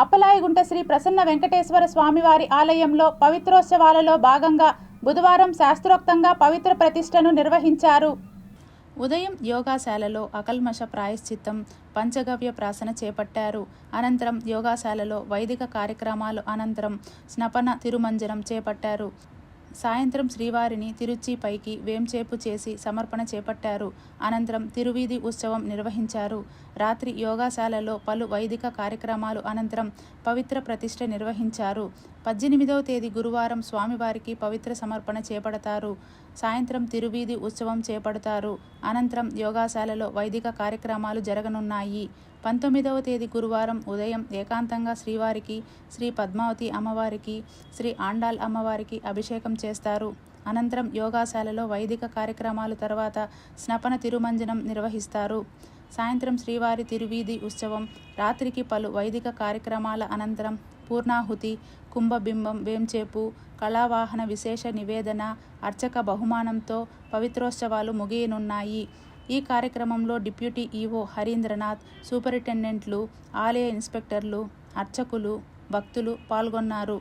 అప్పలాయగుంట శ్రీ ప్రసన్న వెంకటేశ్వర స్వామివారి ఆలయంలో పవిత్రోత్సవాలలో భాగంగా బుధవారం శాస్త్రోక్తంగా పవిత్ర ప్రతిష్టను నిర్వహించారు. ఉదయం యోగాశాలలో అకల్మష ప్రాయశ్చిత్తం పంచగవ్య ప్రాసన చేపట్టారు. అనంతరం యోగాశాలలో వైదిక కార్యక్రమాలు అనంతరం స్నపన తిరుమంజనం చేపట్టారు. సాయంత్రం శ్రీవారిని తిరుచి పైకి వేంచేపు చేసి సమర్పణ చేపట్టారు. అనంతరం తిరువీధి ఉత్సవం నిర్వహించారు. రాత్రి యోగాశాలలో పలు వైదిక కార్యక్రమాలు అనంతరం పవిత్ర ప్రతిష్ఠ నిర్వహించారు. పద్దెనిమిదవ తేదీ గురువారం స్వామివారికి పవిత్ర సమర్పణ చేపడతారు. సాయంత్రం తిరువీధి ఉత్సవం చేపడతారు. అనంతరం యోగాశాలలో వైదిక కార్యక్రమాలు జరగనున్నాయి. పంతొమ్మిదవ తేదీ గురువారం ఉదయం ఏకాంతంగా శ్రీవారికి శ్రీ పద్మావతి అమ్మవారికి శ్రీ ఆండాల్ అమ్మవారికి అభిషేకం చేస్తారు. అనంతరం యోగాశాలలో వైదిక కార్యక్రమాలు తర్వాత స్నపన తిరుమంజనం నిర్వహిస్తారు. సాయంత్రం శ్రీవారి తిరువీధి ఉత్సవం రాత్రికి పలు వైదిక కార్యక్రమాల అనంతరం పూర్ణాహుతి కుంభబింబం వేంచేపు కళావాహన విశేష నివేదన అర్చక బహుమానంతో పవిత్రోత్సవాలు ముగియనున్నాయి. ఈ కార్యక్రమంలో డిప్యూటీ ఈవో హరీంద్రనాథ్ సూపరింటెండెంట్లు ఆలయ ఇన్స్పెక్టర్లు అర్చకులు భక్తులు పాల్గొన్నారు.